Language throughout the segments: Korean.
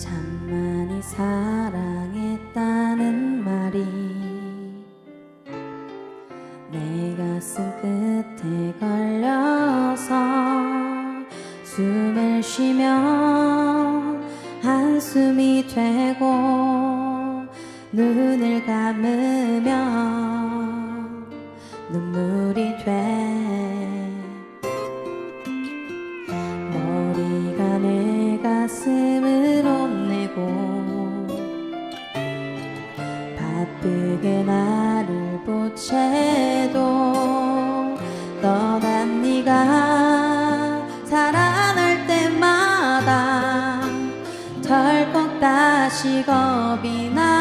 참 많이 사랑했다는 말이 내 가슴 끝에 걸려서 숨을 쉬면 한숨이 되고 눈을 감으면 눈물 채도 너란 네가 살아날 때마다 덜컥 다시 겁이 나.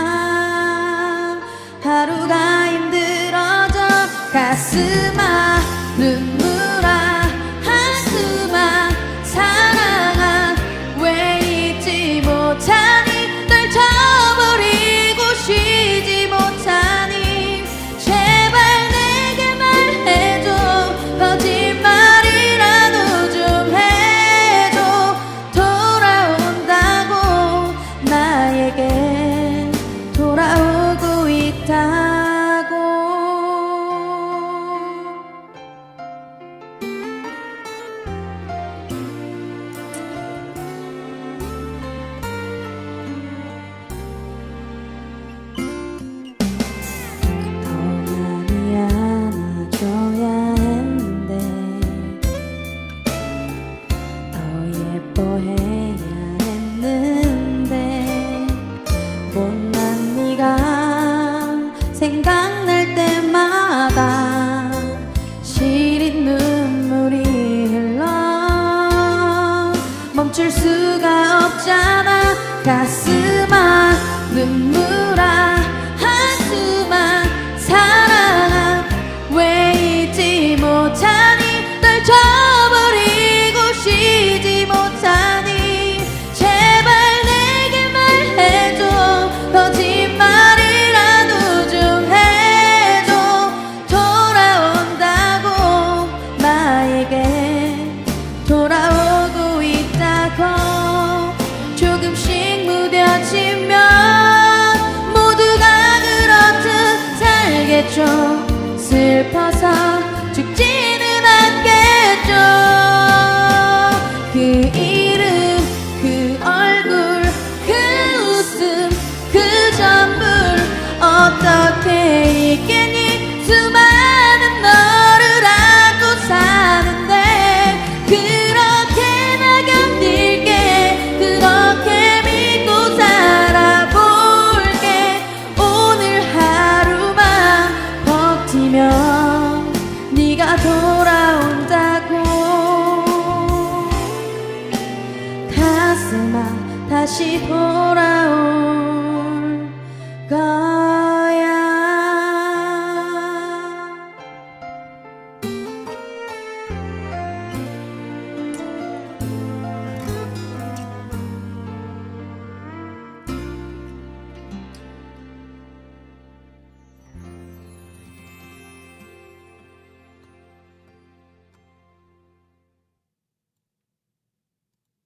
수가 없잖아. 가슴아 눈물아. 되죠 슬퍼서 가슴아 다시 돌아올까